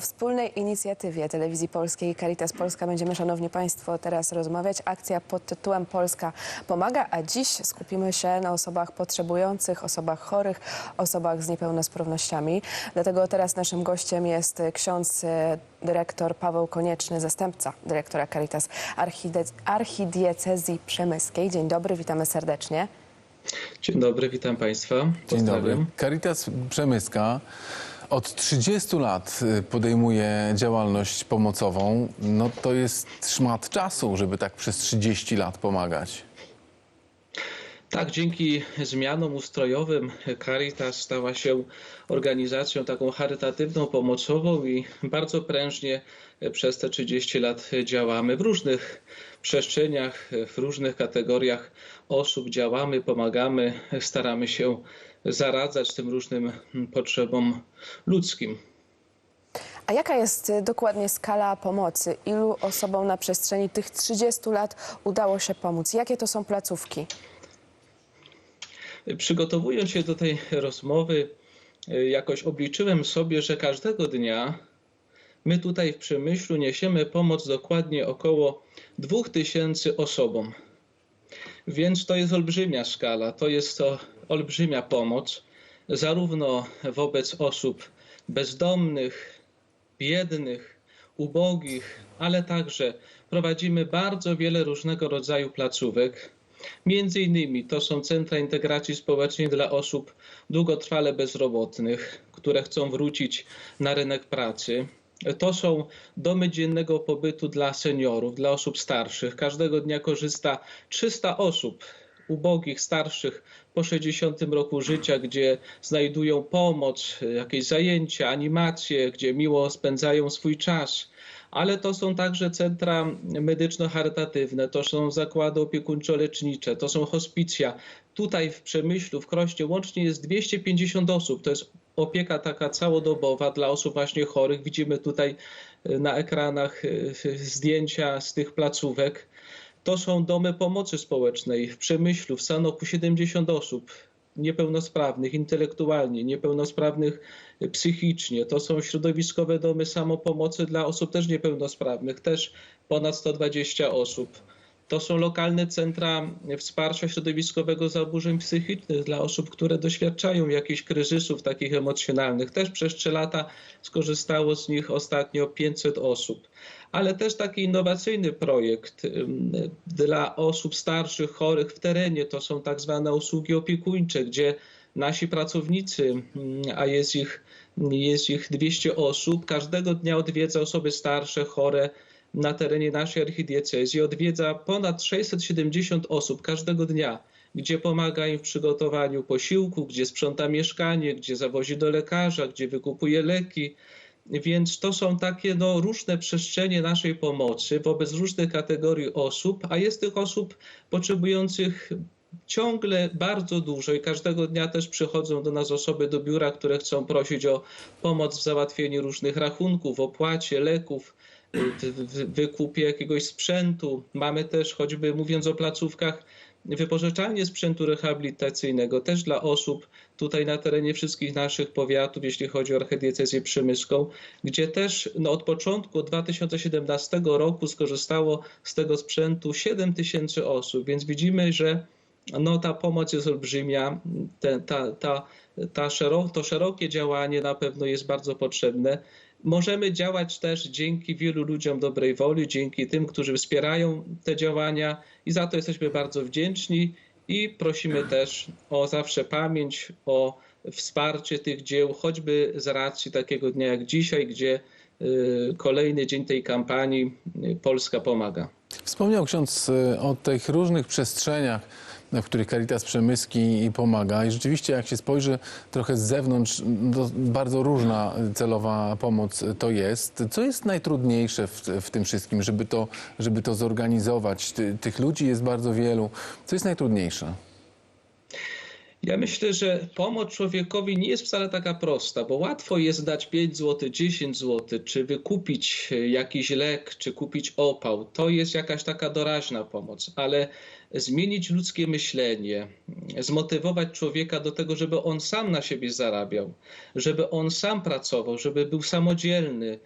O wspólnej inicjatywie Telewizji Polskiej i Caritas Polska będziemy, Szanowni Państwo, teraz rozmawiać. Akcja pod tytułem Polska pomaga, a dziś skupimy się na osobach potrzebujących, osobach chorych, osobach z niepełnosprawnościami. Dlatego teraz naszym gościem jest ksiądz e, dyrektor Paweł Konieczny, zastępca dyrektora Caritas Archide- Archidiecezji Przemyskiej. Dzień dobry, witamy serdecznie. Dzień dobry, witam Państwa. Dzień dobry. Caritas Przemyska od 30 lat y, podejmuje działalność pomocową. No to jest szmat czasu, żeby tak przez 30 lat pomagać. Tak, dzięki zmianom ustrojowym Caritas stała się organizacją taką charytatywną, pomocową i bardzo prężnie przez te 30 lat działamy w różnych przestrzeniach, w różnych kategoriach osób działamy, pomagamy, staramy się zaradzać tym różnym potrzebom ludzkim. A jaka jest e, dokładnie skala pomocy? Ilu osobom na przestrzeni tych 30 lat udało się pomóc? Jakie to są placówki? Przygotowując się do tej rozmowy, y, jakoś obliczyłem sobie, że każdego dnia my tutaj w Przemyślu niesiemy pomoc dokładnie około 2000 osobom. Więc to jest olbrzymia skala, to jest to olbrzymia pomoc, zarówno wobec osób bezdomnych, biednych, ubogich, ale także prowadzimy bardzo wiele różnego rodzaju placówek. Między innymi to są centra integracji społecznej dla osób długotrwale bezrobotnych, które chcą wrócić na rynek pracy. To są domy dziennego pobytu dla seniorów, dla osób starszych. Każdego dnia korzysta 300 osób ubogich, starszych po 60 roku życia, gdzie znajdują pomoc, jakieś zajęcia, animacje, gdzie miło spędzają swój czas. Ale to są także centra medyczno-charytatywne, to są zakłady opiekuńczo-lecznicze, to są hospicja. Tutaj w Przemyślu, w Krośnie łącznie jest 250 osób. To jest opieka taka całodobowa dla osób właśnie chorych. Widzimy tutaj y, na ekranach y, zdjęcia z tych placówek. To są domy pomocy społecznej w Przemyślu, w Sanoku 70 osób niepełnosprawnych intelektualnie, niepełnosprawnych psychicznie. To są środowiskowe domy samopomocy dla osób też niepełnosprawnych, też ponad 120 osób. To są lokalne centra wsparcia środowiskowego zaburzeń psychicznych dla osób, które doświadczają jakichś kryzysów takich emocjonalnych. Też przez 3 lata skorzystało z nich ostatnio 500 osób. Ale też taki innowacyjny projekt dla osób starszych, chorych w terenie to są tak zwane usługi opiekuńcze, gdzie nasi pracownicy, a jest ich, jest ich 200 osób, każdego dnia odwiedza osoby starsze, chore na terenie naszej archidiecezji odwiedza ponad 670 osób każdego dnia, gdzie pomaga im w przygotowaniu posiłku, gdzie sprząta mieszkanie, gdzie zawozi do lekarza, gdzie wykupuje leki. Więc to są takie no, różne przestrzenie naszej pomocy wobec różnych kategorii osób, a jest tych osób potrzebujących ciągle bardzo dużo i każdego dnia też przychodzą do nas osoby do biura, które chcą prosić o pomoc w załatwieniu różnych rachunków, opłacie, leków w wykupie jakiegoś sprzętu. Mamy też, choćby mówiąc o placówkach, wypożyczalnie sprzętu rehabilitacyjnego też dla osób tutaj na terenie wszystkich naszych powiatów, jeśli chodzi o archidiecezję przemyską, gdzie też no, od początku od 2017 roku skorzystało z tego sprzętu 7 tysięcy osób, więc widzimy, że no, ta pomoc jest olbrzymia, te, ta, ta, ta szero, to szerokie działanie na pewno jest bardzo potrzebne. Możemy działać też dzięki wielu ludziom dobrej woli, dzięki tym, którzy wspierają te działania i za to jesteśmy bardzo wdzięczni i prosimy też o zawsze pamięć, o wsparcie tych dzieł, choćby z racji takiego dnia jak dzisiaj, gdzie y, kolejny dzień tej kampanii y, Polska pomaga. Wspomniał ksiądz y, o tych różnych przestrzeniach, w których Caritas Przemyski pomaga i rzeczywiście jak się spojrzy trochę z zewnątrz, to bardzo różna celowa pomoc to jest. Co jest najtrudniejsze w, w tym wszystkim, żeby to, żeby to zorganizować? Ty, tych ludzi jest bardzo wielu. Co jest najtrudniejsze? Ja myślę, że pomoc człowiekowi nie jest wcale taka prosta, bo łatwo jest dać 5 zł, 10 zł, czy wykupić jakiś lek, czy kupić opał. To jest jakaś taka doraźna pomoc, ale zmienić ludzkie myślenie, zmotywować człowieka do tego, żeby on sam na siebie zarabiał, żeby on sam pracował, żeby był samodzielny.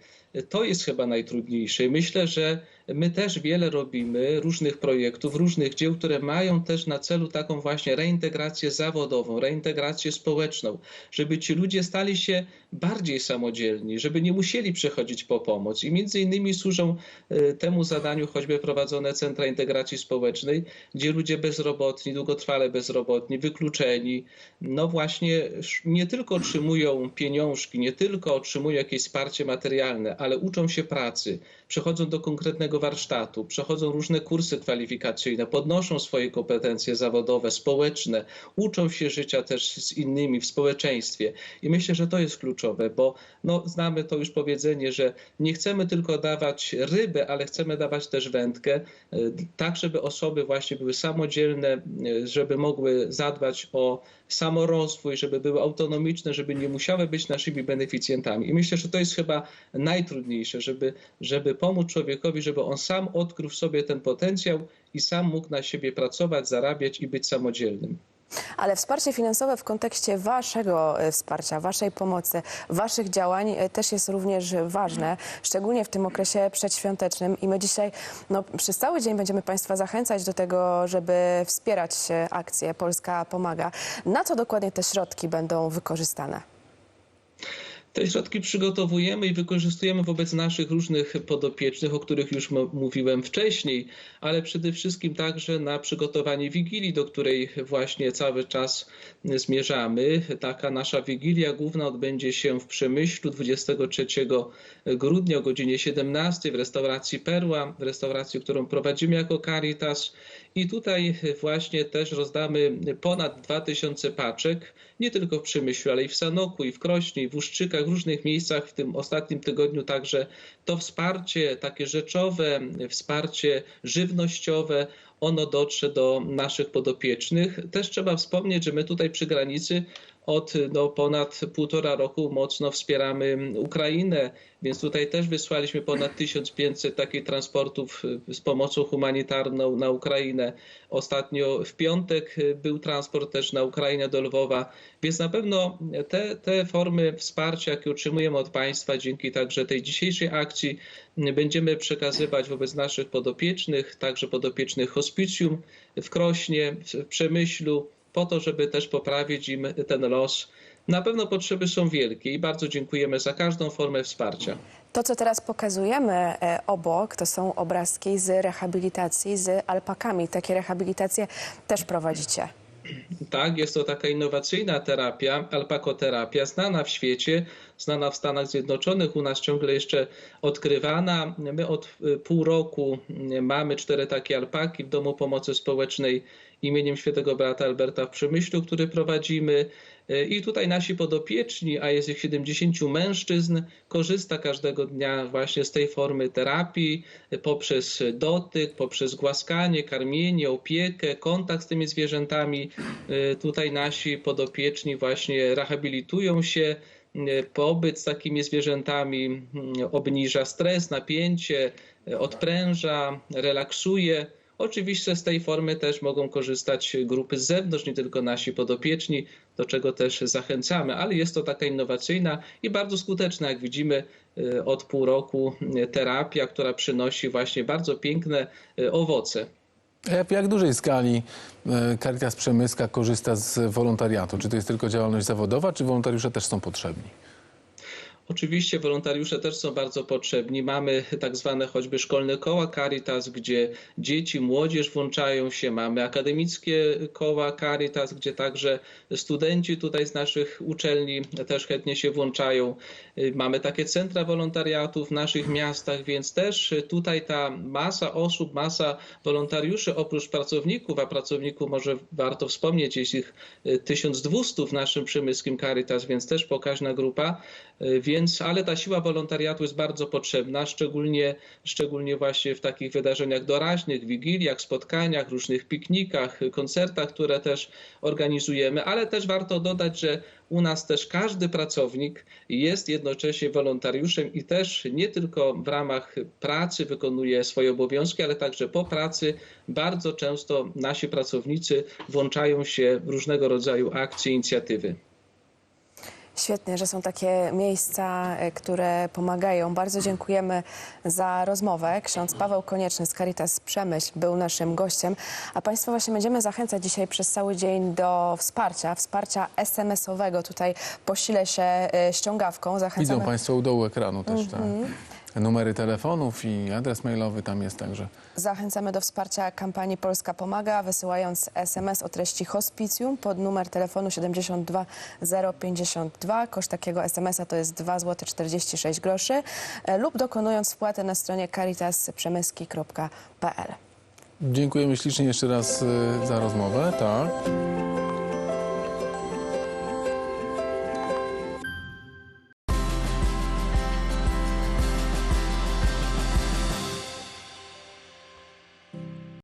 To jest chyba najtrudniejsze. Myślę, że my też wiele robimy różnych projektów, różnych dzieł, które mają też na celu taką właśnie reintegrację zawodową, reintegrację społeczną, żeby ci ludzie stali się bardziej samodzielni, żeby nie musieli przechodzić po pomoc. I między innymi służą e, temu zadaniu choćby prowadzone centra integracji społecznej, gdzie ludzie bezrobotni, długotrwale bezrobotni, wykluczeni, no właśnie nie tylko otrzymują pieniążki, nie tylko otrzymują jakieś wsparcie materialne, ale uczą się pracy, przechodzą do konkretnego warsztatu, przechodzą różne kursy kwalifikacyjne, podnoszą swoje kompetencje zawodowe, społeczne, uczą się życia też z innymi w społeczeństwie. I myślę, że to jest kluczowe, bo no, znamy to już powiedzenie, że nie chcemy tylko dawać rybę, ale chcemy dawać też wędkę, e, tak żeby osoby właśnie były samodzielne, e, żeby mogły zadbać o samorozwój, żeby były autonomiczne, żeby nie musiały być naszymi beneficjentami. I myślę, że to jest chyba najtrudniejsze, żeby, żeby pomóc człowiekowi, żeby on sam odkrył w sobie ten potencjał i sam mógł na siebie pracować, zarabiać i być samodzielnym. Ale wsparcie finansowe w kontekście waszego e, wsparcia, waszej pomocy, waszych działań e, też jest również ważne, szczególnie w tym okresie przedświątecznym. I my dzisiaj no, przez cały dzień będziemy Państwa zachęcać do tego, żeby wspierać akcję Polska Pomaga. Na co dokładnie te środki będą wykorzystane? Te środki przygotowujemy i wykorzystujemy wobec naszych różnych podopiecznych, o których już mówiłem wcześniej, ale przede wszystkim także na przygotowanie Wigilii, do której właśnie cały czas zmierzamy. Taka nasza Wigilia główna odbędzie się w Przemyślu 23 grudnia o godzinie 17 w restauracji Perła, w restauracji, którą prowadzimy jako Caritas. I tutaj właśnie też rozdamy ponad 2000 paczek, nie tylko w Przemyślu, ale i w Sanoku, i w Krośnie, i w Uszczykach, w różnych miejscach w tym ostatnim tygodniu także to wsparcie takie rzeczowe, wsparcie żywnościowe, ono dotrze do naszych podopiecznych. Też trzeba wspomnieć, że my tutaj przy granicy od no, ponad półtora roku mocno wspieramy Ukrainę, więc tutaj też wysłaliśmy ponad 1500 takich transportów y, z pomocą humanitarną na Ukrainę. Ostatnio w piątek y, był transport też na Ukrainę do Lwowa, więc na pewno te, te formy wsparcia, jakie otrzymujemy od państwa dzięki także tej dzisiejszej akcji, y, będziemy przekazywać wobec naszych podopiecznych, także podopiecznych hospicjum w Krośnie, w Przemyślu, po to, żeby też poprawić im ten los. Na pewno potrzeby są wielkie i bardzo dziękujemy za każdą formę wsparcia. To, co teraz pokazujemy e, obok, to są obrazki z rehabilitacji z alpakami. Takie rehabilitacje też prowadzicie. Tak, jest to taka innowacyjna terapia, alpakoterapia, znana w świecie, znana w Stanach Zjednoczonych, u nas ciągle jeszcze odkrywana. My od y, pół roku y, mamy cztery takie alpaki w Domu Pomocy Społecznej imieniem świętego brata Alberta w Przemyślu, który prowadzimy. Y, I tutaj nasi podopieczni, a jest ich 70 mężczyzn, korzysta każdego dnia właśnie z tej formy terapii poprzez dotyk, poprzez głaskanie, karmienie, opiekę, kontakt z tymi zwierzętami. Tutaj nasi podopieczni właśnie rehabilitują się. Pobyt z takimi zwierzętami y, obniża stres, napięcie, y, odpręża, relaksuje. Oczywiście z tej formy też mogą korzystać grupy z zewnątrz, nie tylko nasi podopieczni, do czego też zachęcamy, ale jest to taka innowacyjna i bardzo skuteczna, jak widzimy, y, od pół roku y, terapia, która przynosi właśnie bardzo piękne owoce. Jak, dużej skali e, Caritas Przemyska korzysta z wolontariatu? Czy to jest tylko działalność zawodowa, czy wolontariusze też są potrzebni? Oczywiście wolontariusze też są bardzo potrzebni. Mamy tak zwane choćby szkolne koła Caritas, gdzie dzieci, młodzież włączają się. Mamy akademickie koła Caritas, gdzie także studenci tutaj z naszych uczelni też chętnie się włączają. Mamy takie centra wolontariatu w naszych miastach, więc też tutaj ta masa osób, masa wolontariuszy oprócz pracowników, a pracowników może warto wspomnieć, jest ich y, 1200 w naszym przemyskim Caritas, więc też pokaźna grupa, Więc, ale ta siła wolontariatu jest bardzo potrzebna, szczególnie, szczególnie właśnie w takich wydarzeniach doraźnych, wigiliach, spotkaniach, różnych piknikach, koncertach, które też organizujemy, ale też warto dodać, że u nas też każdy pracownik jest jednocześnie wolontariuszem i też nie tylko w ramach pracy wykonuje swoje obowiązki, ale także po pracy bardzo często nasi pracownicy włączają się w różnego rodzaju akcje, inicjatywy. Świetnie, że są takie miejsca, e, które pomagają. Bardzo dziękujemy za rozmowę. Ksiądz Paweł Konieczny z Caritas Przemyśl był naszym gościem, a Państwa właśnie będziemy zachęcać dzisiaj przez cały dzień do wsparcia, wsparcia SMS-owego. Tutaj posilę się e, ściągawką. Zachęcamy. Widzą Państwo u dołu ekranu też te numery telefonów i adres mailowy tam jest także. Zachęcamy do wsparcia kampanii Polska Pomaga, wysyłając SMS o treści hospicjum pod numer telefonu 72052. Koszt takiego SMS-a to jest 2 zł 46 groszy e, lub dokonując wpłaty na stronie caritasprzemyski.pl. Dziękujemy ślicznie jeszcze raz y, za rozmowę. Tak.